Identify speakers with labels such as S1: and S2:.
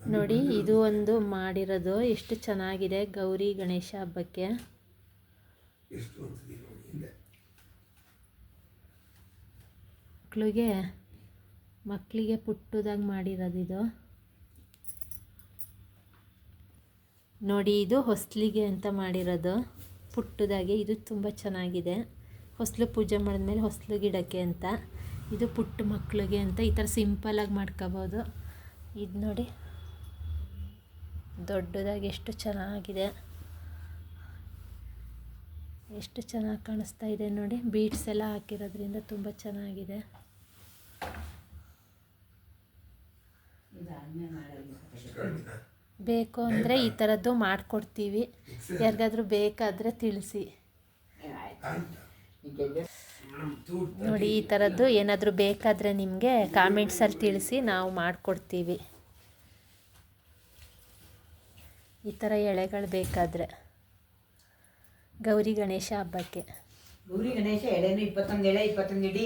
S1: ನೋಡಿ ಇದು ಒಂದು ಮಾಡಿರೋದು. ಎಷ್ಟು ಚೆನ್ನಾಗಿದೆ ಗೌರಿ ಗಣೇಶ ಹಬ್ಬಕ್ಕೆ? ಮಕ್ಕಳಿಗೆ ಮಕ್ಕಳಿಗೆ ಪುಟ್ಟದಾಗಿ ಮಾಡಿರೋದು ಇದು. ನೋಡಿ ಇದು ಹೊಸ್ಲಿಗೆ ಅಂತ ಮಾಡಿರೋದು. ಪುಟ್ಟದಾಗೆ ಇದು ತುಂಬ ಚೆನ್ನಾಗಿದೆ. ಹೊಸ್ಲು ಪೂಜೆ ಮಾಡಿದ್ಮೇಲೆ ಹೊಸ್ಲು ಗಿಡಕ್ಕೆ ಅಂತ. ಇದು ಪುಟ್ಟ ಮಕ್ಕಳಿಗೆ ಅಂತ ಈ ಥರ ಸಿಂಪಲಾಗಿ ಮಾಡ್ಕೋಬೋದು. ಇದು ನೋಡಿ. ದೊಡ್ಡದಾಗಿ ಎಷ್ಟು ಚೆನ್ನಾಗಿದೆ. ಎಷ್ಟು ಚೆನ್ನಾಗಿ ಕಾಣಿಸ್ತಾ ಇದೆ ನೋಡಿ. ಬೀಟ್ಸ್ ಎಲ್ಲ ಹಾಕಿರೋದ್ರಿಂದ ತುಂಬ ಚೆನ್ನಾಗಿದೆ. ಬೇಕು ಅಂದರೆ ಈ ಥರದ್ದು ಮಾಡಿಕೊಡ್ತೀವಿ. ಯಾರಿಗಾದರೂ ಬೇಕಾದರೆ ತಿಳಿಸಿ. ನೋಡಿ, ಈ ಥರದ್ದು ಏನಾದರೂ ಬೇಕಾದರೆ ನಿಮಗೆ ಕಾಮೆಂಟ್ಸಲ್ಲಿ ತಿಳಿಸಿ ನಾವು ಮಾಡಿಕೊಡ್ತೀವಿ. ಈ ಥರ ಎಳೆಗಳು ಬೇಕಾದರೆ. ಗೌರಿ ಗಣೇಶ ಹಬ್ಬಕ್ಕೆ.
S2: ಗೌರಿ ಗಣೇಶ ಎಳೆನೂ ಇಪ್ಪತ್ತೊಂದು ಎಳೆ ಇಪ್ಪತ್ತೊಂದು ಇಡಿ